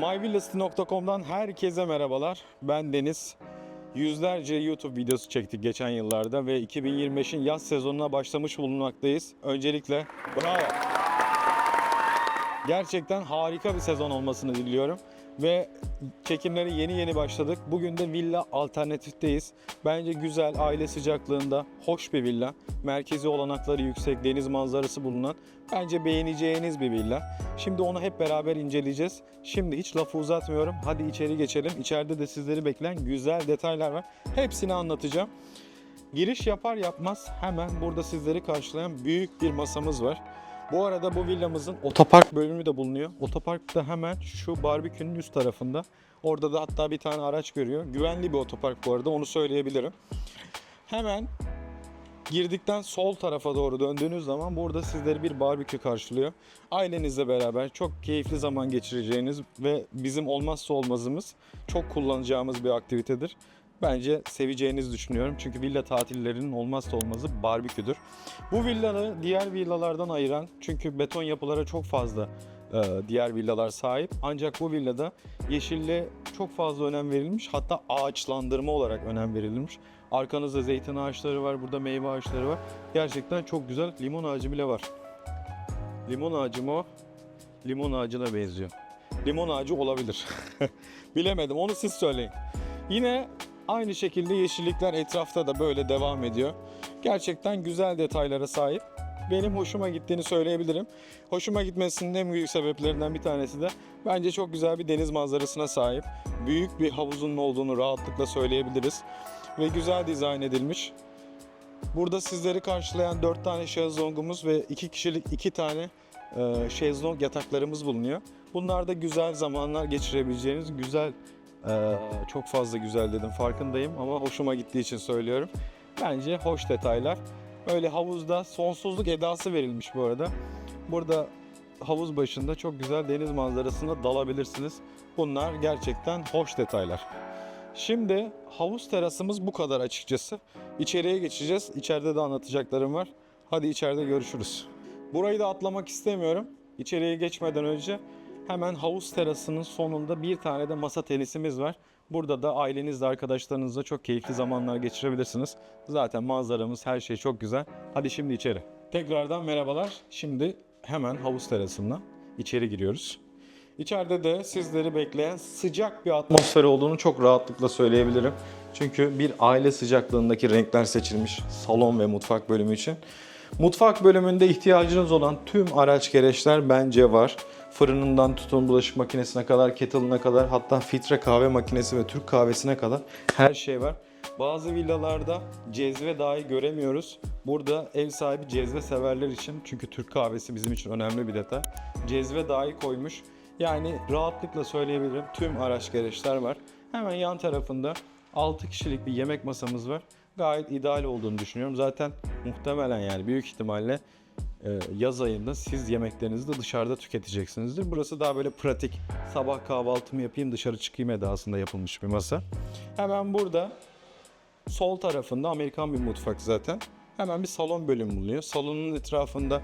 MyVillasity.com'dan herkese merhabalar. Ben Deniz. Yüzlerce YouTube videosu çektik geçen yıllarda ve 2025'in yaz sezonuna başlamış bulunmaktayız. Öncelikle bravo. Gerçekten harika bir sezon olmasını diliyorum. Ve çekimlere yeni yeni başladık. Bugün de villa alternatifteyiz. Bence güzel, aile sıcaklığında, hoş bir villa. Merkezi olanakları yüksek, deniz manzarası bulunan. Bence beğeneceğiniz bir villa. Şimdi onu hep beraber inceleyeceğiz. Şimdi hiç lafı uzatmıyorum. Hadi içeri geçelim. İçeride de sizleri bekleyen güzel detaylar var. Hepsini anlatacağım. Giriş yapar yapmaz hemen burada sizleri karşılayan büyük bir masamız var. Bu arada bu villamızın otopark bölümü de bulunuyor. Otopark da hemen şu barbekünün üst tarafında. Orada da hatta bir tane araç görüyor. Güvenli bir otopark bu arada onu söyleyebilirim. Hemen girdikten sol tarafa doğru döndüğünüz zaman burada sizleri bir barbekü karşılıyor. Ailenizle beraber çok keyifli zaman geçireceğiniz ve bizim olmazsa olmazımız çok kullanacağımız bir aktivitedir. Bence seveceğinizi düşünüyorum. Çünkü villa tatillerinin olmazsa olmazı barbeküdür. Bu villanı diğer villalardan ayıran çünkü beton yapılara çok fazla e, diğer villalar sahip. Ancak bu villada yeşille çok fazla önem verilmiş. Hatta ağaçlandırma olarak önem verilmiş. Arkanızda zeytin ağaçları var, burada meyve ağaçları var. Gerçekten çok güzel. Limon ağacı bile var. Limon ağacı mı? Limon ağacına benziyor. Limon ağacı olabilir. Bilemedim. Onu siz söyleyin. Yine aynı şekilde yeşillikler etrafta da böyle devam ediyor. Gerçekten güzel detaylara sahip. Benim hoşuma gittiğini söyleyebilirim. Hoşuma gitmesinin en büyük sebeplerinden bir tanesi de bence çok güzel bir deniz manzarasına sahip. Büyük bir havuzun olduğunu rahatlıkla söyleyebiliriz. Ve güzel dizayn edilmiş. Burada sizleri karşılayan 4 tane şezlongumuz ve 2 kişilik 2 tane e, şezlong yataklarımız bulunuyor. Bunlar da güzel zamanlar geçirebileceğiniz güzel e, çok fazla güzel dedim farkındayım ama hoşuma gittiği için söylüyorum. Bence hoş detaylar. Öyle havuzda sonsuzluk edası verilmiş bu arada. Burada havuz başında çok güzel deniz manzarasına dalabilirsiniz. Bunlar gerçekten hoş detaylar. Şimdi havuz terasımız bu kadar açıkçası. İçeriye geçeceğiz. İçeride de anlatacaklarım var. Hadi içeride görüşürüz. Burayı da atlamak istemiyorum. İçeriye geçmeden önce hemen havuz terasının sonunda bir tane de masa tenisimiz var. Burada da ailenizle, arkadaşlarınızla çok keyifli zamanlar geçirebilirsiniz. Zaten manzaramız, her şey çok güzel. Hadi şimdi içeri. Tekrardan merhabalar. Şimdi hemen havuz terasından içeri giriyoruz. İçeride de sizleri bekleyen sıcak bir atmosfer olduğunu çok rahatlıkla söyleyebilirim. Çünkü bir aile sıcaklığındaki renkler seçilmiş salon ve mutfak bölümü için. Mutfak bölümünde ihtiyacınız olan tüm araç gereçler bence var. Fırınından tutun bulaşık makinesine kadar, kettle'ına kadar hatta filtre kahve makinesi ve Türk kahvesine kadar her şey var. Bazı villalarda cezve dahi göremiyoruz. Burada ev sahibi cezve severler için çünkü Türk kahvesi bizim için önemli bir detay. Cezve dahi koymuş. Yani rahatlıkla söyleyebilirim tüm araç gereçler var. Hemen yan tarafında 6 kişilik bir yemek masamız var. Gayet ideal olduğunu düşünüyorum. Zaten muhtemelen yani büyük ihtimalle yaz ayında siz yemeklerinizi de dışarıda tüketeceksinizdir. Burası daha böyle pratik. Sabah kahvaltımı yapayım dışarı çıkayım edasında yapılmış bir masa. Hemen burada sol tarafında Amerikan bir mutfak zaten. Hemen bir salon bölümü bulunuyor. Salonun etrafında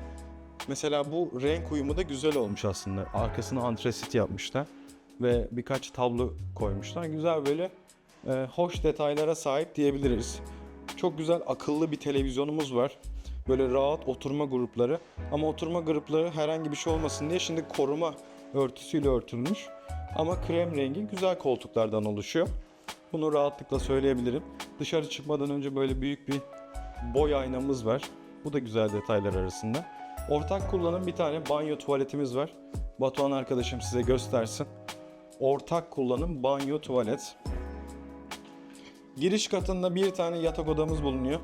mesela bu renk uyumu da güzel olmuş aslında. Arkasına antresit yapmışlar ve birkaç tablo koymuşlar. Güzel böyle e, hoş detaylara sahip diyebiliriz. Çok güzel akıllı bir televizyonumuz var. Böyle rahat oturma grupları. Ama oturma grupları herhangi bir şey olmasın diye şimdi koruma örtüsüyle örtülmüş. Ama krem rengi güzel koltuklardan oluşuyor. Bunu rahatlıkla söyleyebilirim. Dışarı çıkmadan önce böyle büyük bir boy aynamız var. Bu da güzel detaylar arasında. Ortak kullanım bir tane banyo tuvaletimiz var. Batuhan arkadaşım size göstersin. Ortak kullanım banyo tuvalet. Giriş katında bir tane yatak odamız bulunuyor.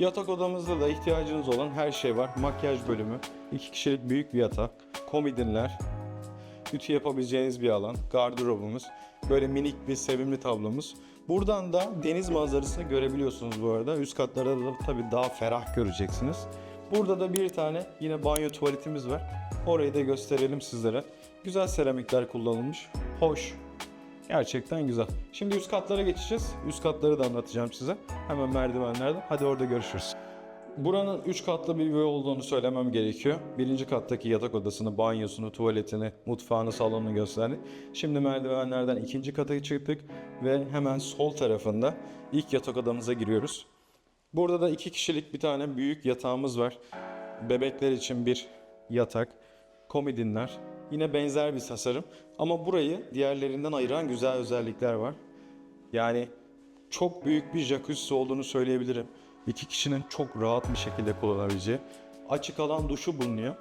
Yatak odamızda da ihtiyacınız olan her şey var. Makyaj bölümü, iki kişilik büyük bir yatak, komodinler, ütü yapabileceğiniz bir alan, gardırobumuz, böyle minik bir sevimli tablomuz. Buradan da deniz manzarasını görebiliyorsunuz bu arada. Üst katlarda da tabii daha ferah göreceksiniz. Burada da bir tane yine banyo tuvaletimiz var. Orayı da gösterelim sizlere. Güzel seramikler kullanılmış. Hoş. Gerçekten güzel. Şimdi üst katlara geçeceğiz. Üst katları da anlatacağım size. Hemen merdivenlerde. Hadi orada görüşürüz. Buranın 3 katlı bir ev olduğunu söylemem gerekiyor. Birinci kattaki yatak odasını, banyosunu, tuvaletini, mutfağını, salonunu gösterdik. Şimdi merdivenlerden ikinci kata çıktık ve hemen sol tarafında ilk yatak odamıza giriyoruz. Burada da iki kişilik bir tane büyük yatağımız var. Bebekler için bir yatak, komodinler. Yine benzer bir tasarım ama burayı diğerlerinden ayıran güzel özellikler var. Yani çok büyük bir jacuzzi olduğunu söyleyebilirim. İki kişinin çok rahat bir şekilde kullanabileceği. Açık alan duşu bulunuyor.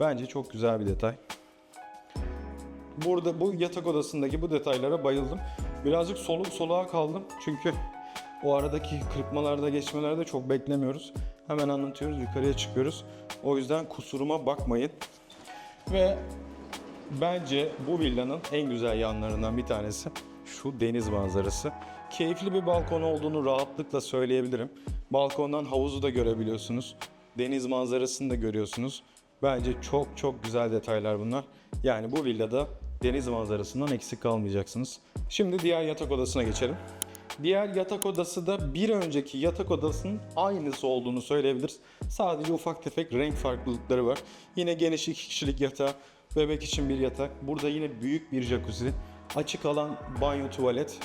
Bence çok güzel bir detay. Burada bu yatak odasındaki bu detaylara bayıldım. Birazcık soluk soluğa kaldım çünkü o aradaki kırpmalarda geçmelerde çok beklemiyoruz. Hemen anlatıyoruz yukarıya çıkıyoruz. O yüzden kusuruma bakmayın. Ve bence bu villanın en güzel yanlarından bir tanesi şu deniz manzarası. Keyifli bir balkon olduğunu rahatlıkla söyleyebilirim. Balkondan havuzu da görebiliyorsunuz. Deniz manzarasını da görüyorsunuz. Bence çok çok güzel detaylar bunlar. Yani bu villada deniz manzarasından eksik kalmayacaksınız. Şimdi diğer yatak odasına geçelim. Diğer yatak odası da bir önceki yatak odasının aynısı olduğunu söyleyebiliriz. Sadece ufak tefek renk farklılıkları var. Yine geniş iki kişilik yatağı, bebek için bir yatak. Burada yine büyük bir jacuzzi, açık alan banyo tuvalet.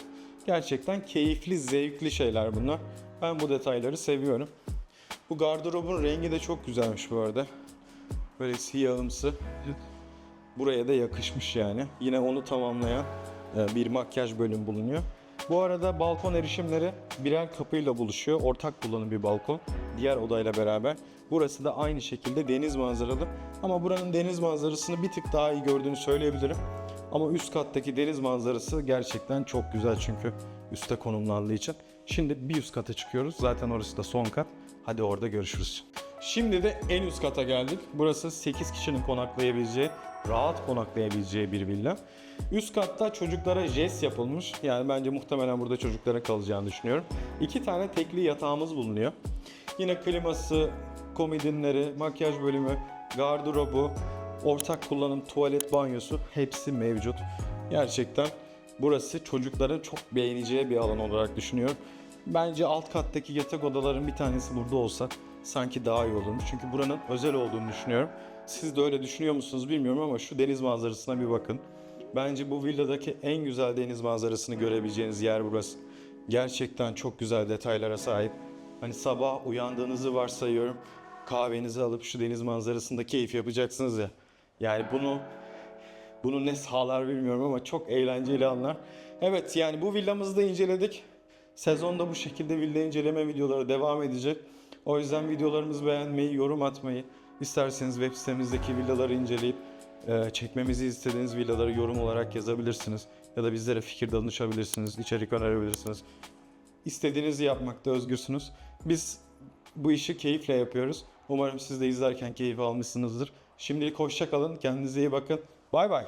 Gerçekten keyifli, zevkli şeyler bunlar. Ben bu detayları seviyorum. Bu gardırobun rengi de çok güzelmiş bu arada. Böyle siyahımsı. Buraya da yakışmış yani. Yine onu tamamlayan e, bir makyaj bölüm bulunuyor. Bu arada balkon erişimleri birer kapıyla buluşuyor. Ortak kullanım bir balkon. Diğer odayla beraber. Burası da aynı şekilde deniz manzaralı. Ama buranın deniz manzarasını bir tık daha iyi gördüğünü söyleyebilirim. Ama üst kattaki deniz manzarası gerçekten çok güzel çünkü üste konumlandığı için. Şimdi bir üst kata çıkıyoruz. Zaten orası da son kat. Hadi orada görüşürüz. Şimdi de en üst kata geldik. Burası 8 kişinin konaklayabileceği, rahat konaklayabileceği bir villa. Üst katta çocuklara jest yapılmış. Yani bence muhtemelen burada çocuklara kalacağını düşünüyorum. İki tane tekli yatağımız bulunuyor. Yine kliması, komodinleri, makyaj bölümü, gardırobu, ortak kullanım tuvalet banyosu hepsi mevcut. Gerçekten burası çocukların çok beğeneceği bir alan olarak düşünüyorum. Bence alt kattaki yatak odaların bir tanesi burada olsa sanki daha iyi olurmuş. Çünkü buranın özel olduğunu düşünüyorum. Siz de öyle düşünüyor musunuz bilmiyorum ama şu deniz manzarasına bir bakın. Bence bu villadaki en güzel deniz manzarasını görebileceğiniz yer burası. Gerçekten çok güzel detaylara sahip. Hani sabah uyandığınızı varsayıyorum. Kahvenizi alıp şu deniz manzarasında keyif yapacaksınız ya. Yani bunu bunu ne sağlar bilmiyorum ama çok eğlenceli anlar. Evet yani bu villamızı da inceledik. Sezonda bu şekilde villa inceleme videoları devam edecek. O yüzden videolarımızı beğenmeyi, yorum atmayı, isterseniz web sitemizdeki villaları inceleyip e, çekmemizi istediğiniz villaları yorum olarak yazabilirsiniz. Ya da bizlere fikir danışabilirsiniz, içerik önerebilirsiniz. İstediğinizi yapmakta özgürsünüz. Biz bu işi keyifle yapıyoruz. Umarım siz de izlerken keyif almışsınızdır. Şimdilik hoşça kalın, kendinize iyi bakın. Bay bay.